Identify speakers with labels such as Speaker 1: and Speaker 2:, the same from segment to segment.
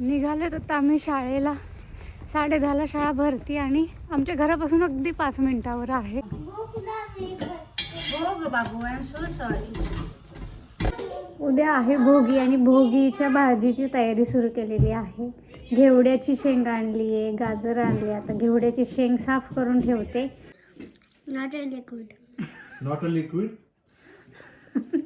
Speaker 1: निघालो तर आम्ही शाळेला साडे दहाला शाळा भरती आणि आमच्या घरापासून अगदी पाच मिनिटावर आहे
Speaker 2: हो ग बाबू आय एम सो सॉरी
Speaker 1: उद्या आहे भोगी आणि भोगीच्या भाजीची तयारी सुरू केलेली आहे घेवड्याची शेंग आणली आहे गाजर आणली आहे. आता घेवड्याची शेंग साफ करून ठेवते
Speaker 3: Not a liquid.
Speaker 4: Not a liquid.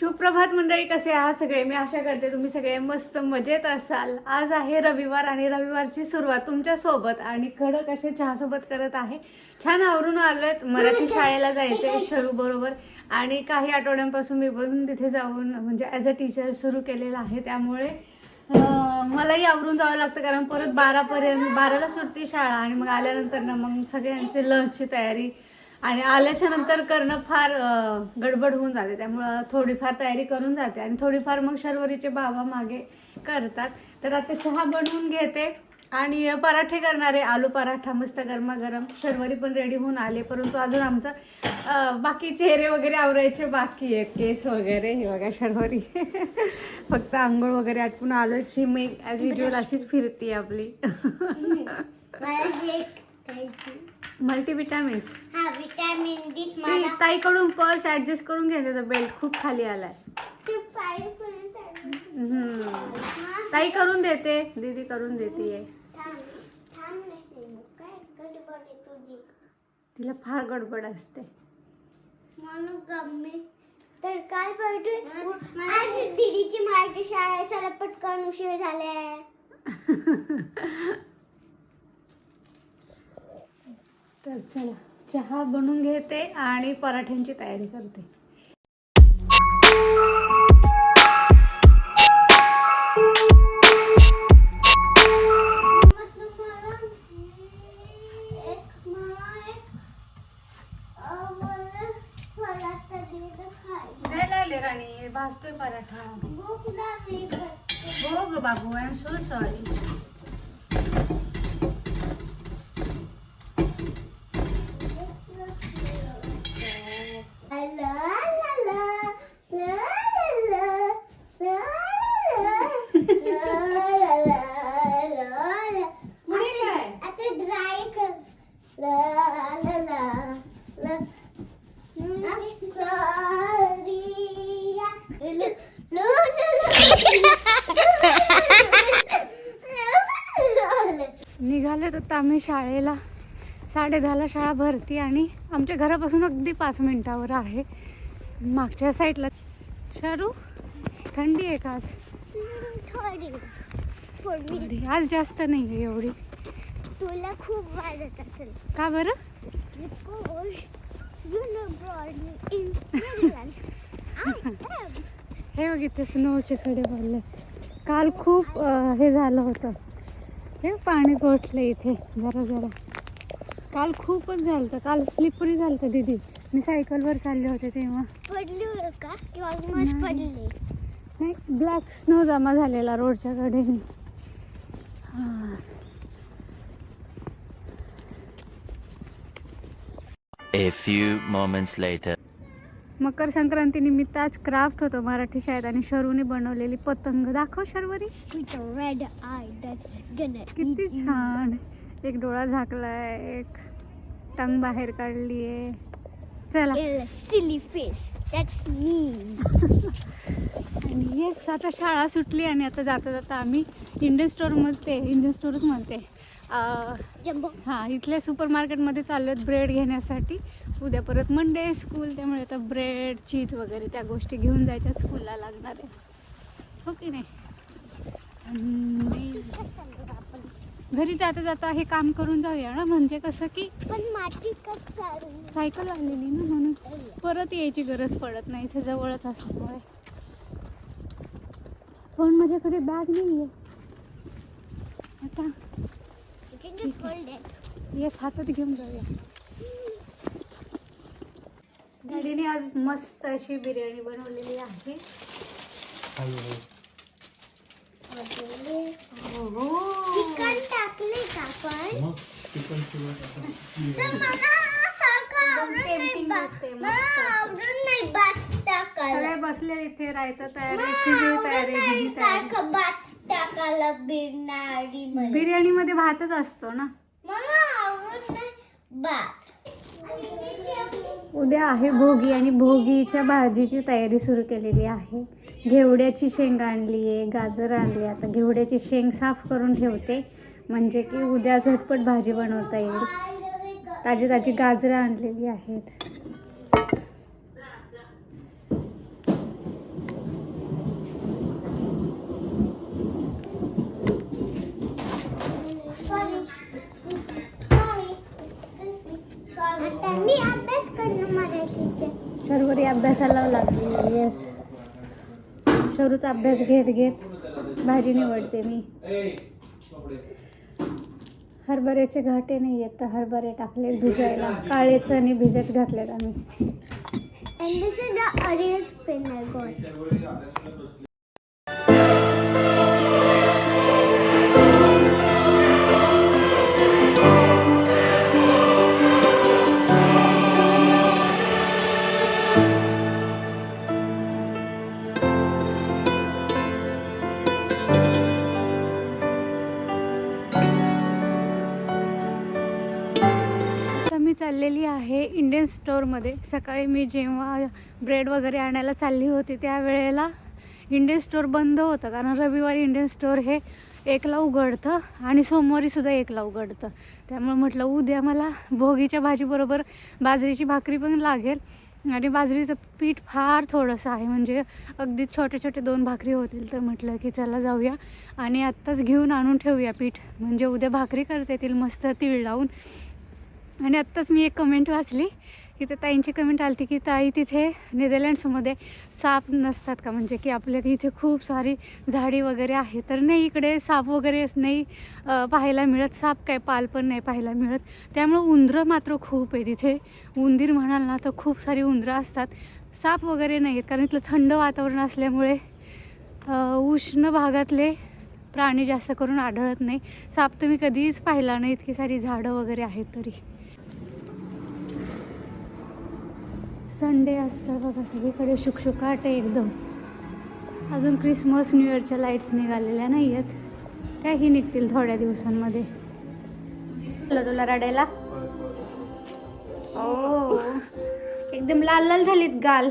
Speaker 1: सुप्रभात मंडळी कसे आहात सगळे? मी आशा करते तुम्ही सगळे मस्त मजेत असाल. आज आहे रविवार आणि रविवारची सुरुवात तुमच्यासोबत आणि कडक असे चहासोबत करत आहे. छान आवरून आलोय. मराठी शाळेला जायचे शरू बरोबर. आणि काही आठवड्यांपासून मी बघून तिथे जाऊन म्हणजे ॲज अ टीचर सुरू केलेलं आहे. त्यामुळे मलाही आवरून जावं लागतं कारण परत बारापर्यंत बाराला सुटते शाळा आणि मग आल्यानंतर ना मग सगळ्यांचे लंचची तयारी आणि आल्याच्यानंतर करणं फार गडबड होऊन जाते. त्यामुळं थोडीफार तयारी करून जाते. आणि थोडीफार मग शर्वरीचे बाबा मागे करतात. तर आता चहा बनवून घेते. आणि पराठे करणारे आलू पराठा मस्त गरमागरम. शर्वरी पण रेडी होऊन आले. परंतु अजून आमचं बाकी चेहरे वगैरे आवरायचे बाकी आहेत. केस वगैरे हे बघा शर्वरी. फक्त आंघोळ वगैरे आटपून आलोय. शी मी ॲज युजल अशीच फिरती आपली. मल्टीविटॅमिन्स
Speaker 3: हा विटॅमिन डी
Speaker 1: ती
Speaker 3: मला
Speaker 1: ताईकडून पर्स ऍडजस्ट करून घे त्याचा बेल्ट खूप खाली आलाय.
Speaker 3: ते.
Speaker 1: हम्म.
Speaker 3: हा,
Speaker 1: ताई करून देते. दीदी करून देते
Speaker 3: थांब थांब नसते मग काय गडबड आहे तुझी?
Speaker 1: तिला फार गडबड असते.
Speaker 3: म्हणून गम्मी. तर काय पाहिजे? आज दीदीची मराठी शाळा चला पटकन उशीर झालाय.
Speaker 1: तर चला चहा बनवून घेते आणि पराठ्यांची तयारी करते. तर आम्ही शाळेला साडे दहाला शाळा भरती आणि आमच्या घरापासून अगदी पाच मिनिटावर आहे. मागच्या साईडला. शारू थंडी आहे का आज?
Speaker 3: थोडी थोडी
Speaker 1: थोडी. आज जास्त नाही आहे एवढी.
Speaker 3: तुला खूप वाजत असेल.
Speaker 1: का बरं. हे बघ इथे स्नोचे खडे पडले काल खूप हे झालं होतं. हे पाणी गोठलं इथे जरा जरा काल खूपच झालं होतं काल स्लिपरी झालं होतं दीदी मी सायकलवर चालले होते तेव्हा
Speaker 3: पडली होय का की ऑलमोस्ट
Speaker 1: नाही.
Speaker 3: पडली
Speaker 1: नाही ब्लॅक स्नो जमा झालेला रोडच्या कडेने हा.
Speaker 5: A few moments later.
Speaker 1: Makar Sankranti निमित्त आज क्राफ्ट होतं. मराठी शाळेत आणि शरूने बनवलेली पतंग. दाखव शर्वरी.
Speaker 3: That's gonna
Speaker 1: किती. छान. एक डोळा झाकलाय एक टंग बाहेर काढली आहे चला. आणि येस आता शाळा सुटली आणि आता जाता जाता आम्ही इंडियन स्टोअरमध्ये इंडियन स्टोअरच म्हणते. हां इथल्या सुपर मार्केटमध्ये चाललो आहेत ब्रेड घेण्यासाठी. उद्या परत मंडे स्कूल त्यामुळे आता ब्रेड चीज वगैरे त्या गोष्टी घेऊन जायच्या स्कूलला लागणार आहे. हो की नाही? घरी जाता जाता हे काम करून जाऊया ना? म्हणजे कसं की
Speaker 3: पण माती
Speaker 1: सायकल आलेली ना म्हणून. परत यायची गरज पडत नाही इथे जवळच असल्यामुळे. पण माझ्याकडे बॅग नाही आहे. आता. येस हातात घेऊन जाऊया. डॅडीने आज मस्त अशी बिर्याणी बनवलेली आहे.
Speaker 3: चिकन टाकले का तर मला सारखं नाही
Speaker 1: tempting
Speaker 3: बा-
Speaker 1: असते, मस्त
Speaker 3: मला
Speaker 1: असं.
Speaker 3: आवडत नाही भात टाक टाकायला.
Speaker 1: सगळे बसले इथे राहतं तयारी तयारी
Speaker 3: नाही
Speaker 1: तुझी तयारी
Speaker 3: सारखं भात टाकायला बिरणारी मध्ये.
Speaker 1: बिर्याणी मध्ये भातच असतो ना?
Speaker 3: मला आवडत नाही. भात
Speaker 1: उद्या आहे भोगी आणि भोगीच्या भाजीची तयारी सुरू केलेली आहे घेवड्याची शेंग आणली आहे गाजर आणली आता घेवड्याची शेंग साफ करून ठेवते म्हणजे की उद्या झटपट भाजी बनवता येईल ताजी ताजी गाजरं आणलेली आहेत
Speaker 3: मी अभ्यास करणं मराठीचे.
Speaker 1: सर्वरी अभ्यासाला लागली येस शरूचा अभ्यास घेत घेत भाजी निवडते मी. हरभऱ्याचे घाटे नाही आहेत तर हरभरे टाकले भिजायला. काळे चणे भिजत घातलेत आम्ही.
Speaker 3: And this is the Ariel's pen
Speaker 1: आहे इंडियन स्टोअरमध्ये सकाळी मी जेव्हा ब्रेड वगैरे आणायला चालली होती त्यावेळेला इंडियन स्टोअर बंद होतं. कारण रविवारी इंडियन स्टोअर हे एकला उघडतं आणि सोमवारीसुद्धा एकला उघडतं. त्यामुळे म्हटलं उद्या मला भोगीच्या भाजीबरोबर बाजरीची भाकरी पण लागेल. आणि बाजरीचं पीठ फार थोडंसं आहे. म्हणजे अगदी छोटे छोटे दोन भाकरी होतील तर म्हटलं की चला जाऊया आणि आत्ताच घेऊन आणून ठेवूया पीठ. म्हणजे उद्या भाकरी करता येतील मस्त तीळ लावून. आणि आत्ताच मी एक कमेंट वाचली. की ते ताईंची कमेंट आली की ताई तिथे नेदरलँड्समध्ये साप नसतात का? म्हणजे की आपल्या इथे खूप सारी झाडी वगैरे आहे. तर नाही इकडे साप वगैरे नाही पाहायला मिळत. साप काय पाल पण नाही पाहायला मिळत. त्यामुळं उंदरं मात्र खूप आहे तिथे उंदीर म्हणाल ना तर खूप सारी उंदरं असतात. साप वगैरे नाही आहेत कारण इथलं थंड वातावरण असल्यामुळे उष्ण भागातले प्राणी जास्त करून आढळत नाही. साप तर मी कधीच पाहिला नाही इतकी सारी झाडं वगैरे आहेत तरी. संडे असतं बघा सगळीकडे शुकशुकाट आहे एकदम. अजून क्रिसमस न्यू इयरच्या लाईट्स निघालेल्या नाही आहेत त्याही निघतील थोड्या दिवसांमध्ये. तुला तुला रडायला. ओ एकदम लाल लाल झालीत गाल.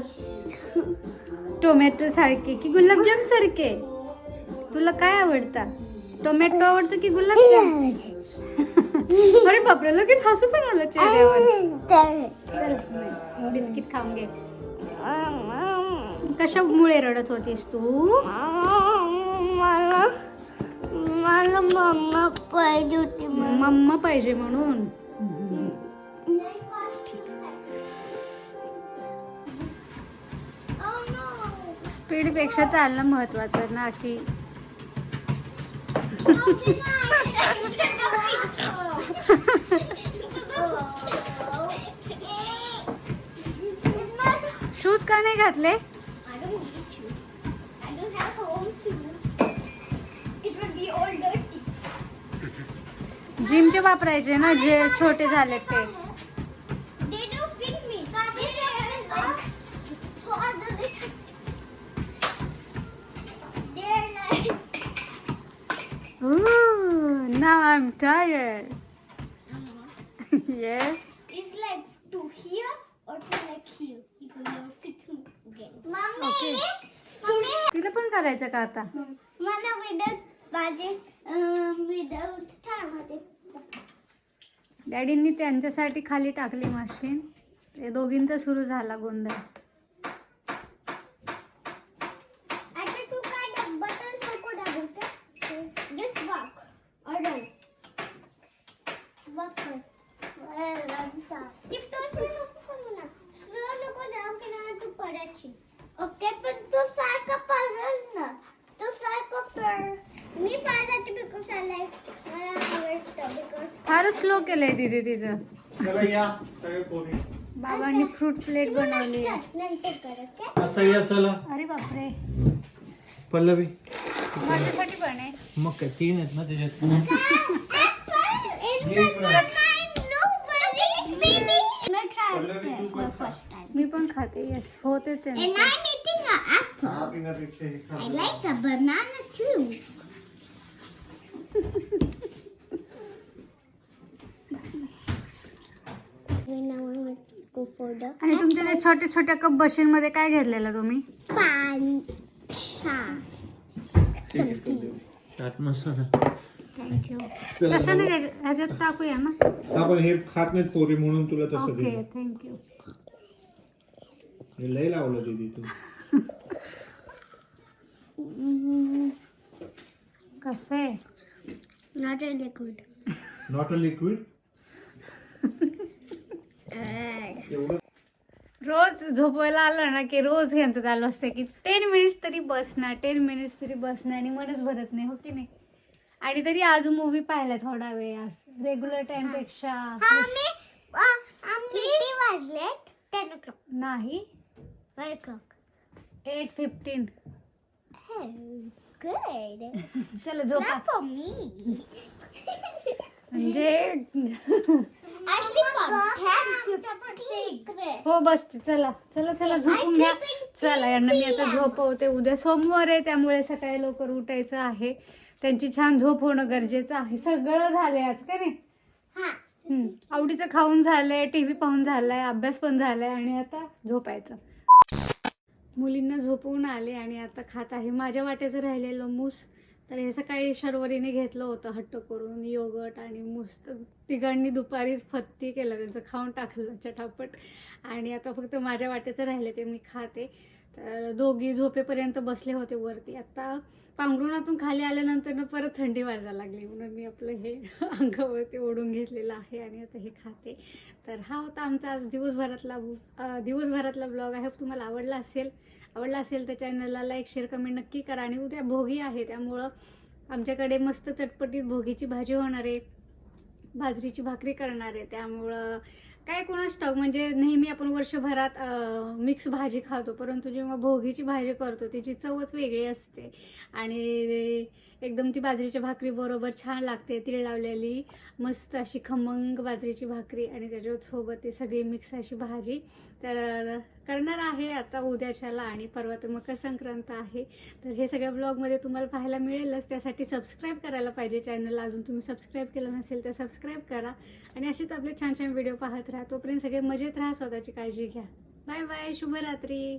Speaker 1: टोमॅटो सारखे की गुलाबजाम सारखे. तुला काय आवडतं? टोमॅटो आवडतं की गुलाबजाम? अरे बापरे लगेच हसू पण आलं चेहऱ्यावर. बिस्किट खाऊन घे. कशामुळे रडत होतीस तू?
Speaker 3: मला मला मम्मा पाहिजे होती
Speaker 1: मम्मा पाहिजे म्हणून? स्पीडपेक्षा चालणं महत्वाचं ना की का नाही घातले जिमचे वापरायचे ना जे छोटे झाले ते now I'm tired. yes.
Speaker 3: It's like to here or to like here.
Speaker 1: तिला पण करायचं का आता?
Speaker 3: मला विदाउट माझे विदाउट ठामध्ये
Speaker 1: डॅडींनी त्यांच्यासाठी खाली टाकली मशीन ते दोघींचा सुरू झाला गोंधळ
Speaker 3: आता तू काय बटन नको दाबू का जस्ट वॉक ऑर्डर वॉक कर टिप तो स्लो नको करू ना स्लो नको जाऊ की ना तू पडायची ओके पण तू सारखं पडल ना तू सारखं पड मी फायदा बिकॉज आय लाईक मला आवडतं बिकॉज
Speaker 1: फारच स्लो केलंय दिदी तिचं.
Speaker 4: चला या सगळे कोणी
Speaker 1: बाबांनी फ्रूट प्लेट बनवली.
Speaker 4: असं या चला.
Speaker 1: अरे बापरे.
Speaker 4: पल्लवी.
Speaker 1: माझ्यासाठी पण आहे.
Speaker 4: मग काय तीन आहेत ना त्याच्यात.
Speaker 1: मी पण खाते. येस होते ते.
Speaker 3: I'm eating
Speaker 4: पिण्यापेक्षा हे खा.
Speaker 3: I like a banana too. now I want to go for the
Speaker 1: आणि तुमच्या त्या छोट्या छोट्या कप बशीन मध्ये काय घेतलेलं तुम्ही.
Speaker 4: चाट मसाला.
Speaker 1: थँक्यू तसं नाही त्याच्यात- ह्याच्यात टाकूया ना.
Speaker 4: हे खात पोरी म्हणून तुला तसं
Speaker 1: ओके
Speaker 4: दिलं.
Speaker 1: थँक्यू
Speaker 4: हे लय लावलं दीदी तू.
Speaker 1: कसं आहे?
Speaker 3: Not really good.
Speaker 4: Not a liquid एवढं
Speaker 1: रोज झोपवायला आलं ना की रोज घेणं चालू असतं की टेन मिनिट्स तरी बसणार टेन मिनिट्स तरी बसणार आणि मनच भरत नाही हो की नाही आणि तरी आज मूवी पाहिला थोडा वेळ आज रेग्युलर टाइमपेक्षा
Speaker 3: हा मी किती वाजले टेन o'clock.
Speaker 1: नाही. Eight fifteen
Speaker 3: good.
Speaker 1: चला झोपा
Speaker 3: me.
Speaker 1: म्हणजे. हो बसते चला. चला चला झोपून घ्या. चला यांना मी आता झोपवते. उद्या सोमवार आहे त्यामुळे सकाळी लवकर उठायचं आहे. त्यांची छान झोप होणं गरजेचं आहे. सगळं झालंय आज का नाही?
Speaker 3: हा.
Speaker 1: आवडीचं खाऊन झालंय टीव्ही पाहून झालाय अभ्यास पण झालाय आणि आता झोपायचं. मुलींना झोपवून आले आणि आता खात आहे. माझ्या वाट्याचं राहिलेलं मूस. तर हे सकाळी शर्वरीने घेतलं होतं हट्ट करून योगट आणि मुस्त. तिघांनी दुपारीच फत्ती केलं त्यांचं खाऊन टाकलं चटापट. आणि आता फक्त माझ्या वाट्याचं राहिले ते मी खाते. तर दोघी झोपेपर्यंत बसले होते वरती. आता पांघरुणातून खाली आल्यानंतर ना परत थंडी वाजायला लागली. म्हणून मी आपलं हे अंगावरती ओढून घेतलेलं आहे आणि आता हे खाते. तर हा होता आमचा आज दिवसभरातला दिवसभरातला ब्लॉग आहे तुम्हाला आवडला असेल. आवडला असेल तर चॅनलला लाईक शेअर कमेंट नक्की करा. आणि उद्या भोगी आहे त्यामुळं आमच्याकडे मस्त चटपटीत भोगीची भाजी होणार आहे बाजरीची भाकरी करणार आहे. त्यामुळं काय कोणाच ठाऊक म्हणजे नेहमी आपण वर्षभरात मिक्स भाजी खातो परंतु जेव्हा भोगीची भाजी करतो तिची चवच वेगळी असते. आणि एकदम ती बाजरीच्या भाकरी बरोबर छान लागते तीळ लावलेली मस्त अशी खमंग बाजरीची भाकरी आणि त्याच्यासोबत ती सगळी मिक्स अशी भाजी. तर करणार आहे आता उद्याच्याला आणि परवा तर मकर संक्रांत आहे. तर हे सगळ्या ब्लॉगमध्ये तुम्हाला पाहायला मिळेलच. त्यासाठी सबस्क्राईब करायला पाहिजे चॅनलला. अजून तुम्ही सबस्क्राईब केलं नसेल तर सबस्क्राईब करा. आणि असेच आपले छान छान व्हिडिओ पाहत राहा. तोपर्यंत सगळे मजेत राहा. स्वतःची काळजी घ्या. Bye bye. शुभरात्री.